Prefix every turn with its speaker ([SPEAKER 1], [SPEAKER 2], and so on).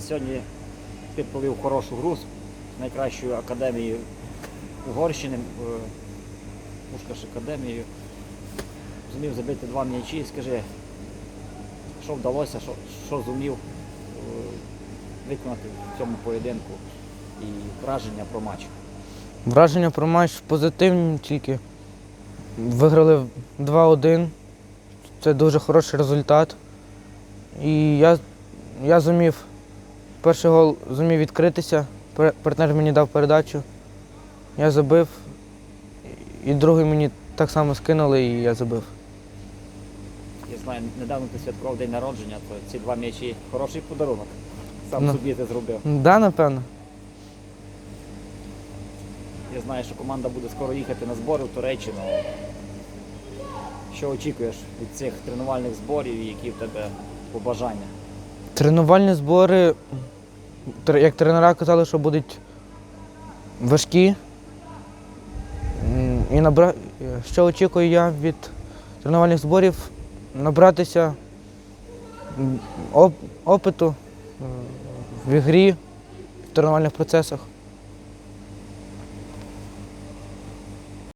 [SPEAKER 1] ти сьогодні підпалив хорошу гру з найкращою академією Угорщини, е, Пушкаш академією. Зумів забити два м'ячі. Скажи, що вдалося, що, що зумів е, виконати в цьому поєдинку і враження про матч.
[SPEAKER 2] Враження про матч позитивні тільки. Виграли 2-1. Це дуже хороший результат. І я, я зумів, перший гол зумів відкритися. Партнер мені дав передачу. Я забив. І другий мені так само скинули, і я забив.
[SPEAKER 1] Я знаю, недавно ти святкував день народження, то ці два м'ячі хороший подарунок. Сам
[SPEAKER 2] Ну.
[SPEAKER 1] собі ти зробив.
[SPEAKER 2] Да, напевно.
[SPEAKER 1] Я знаю, що команда буде скоро їхати на збори в Туреччину. Що очікуєш від цих тренувальних зборів і які в тебе побажання?
[SPEAKER 2] Тренувальні збори, як тренера казали, що будуть важкі. І набра... що очікую я від тренувальних зборів набратися оп- опиту в ігрі, в тренувальних процесах.